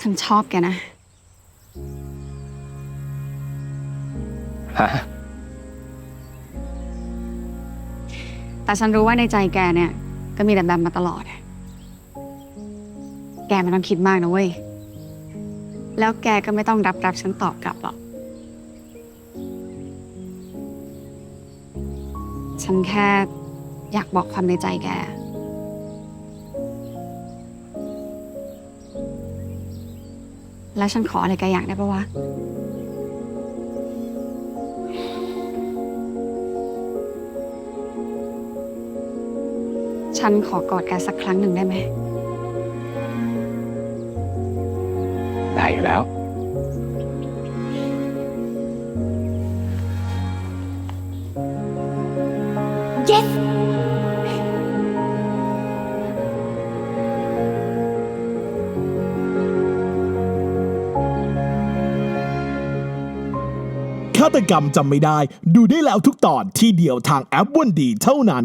ฉันชอบแกนะ ฮะ แต่ฉันรู้ว่าในใจแกเนี่ย ก็มีแต่แบมมาตลอด แกไม่ต้องคิดมากนะเว้ย แล้วแกก็ไม่ต้องรับรับฉันตอบกลับหรอก ฉันแค่อยากบอกความในใจแก แล้วฉันขออะไรแกอย่างได้ปะวะ ฉันขอกอดแกสักครั้งหนึ่งได้ไหม ได้อยู่แล้ว ฆาตกรรมจำไม่ได้ ดูได้แล้วทุกตอนที่เดียวทางแอปวันดีเท่านั้น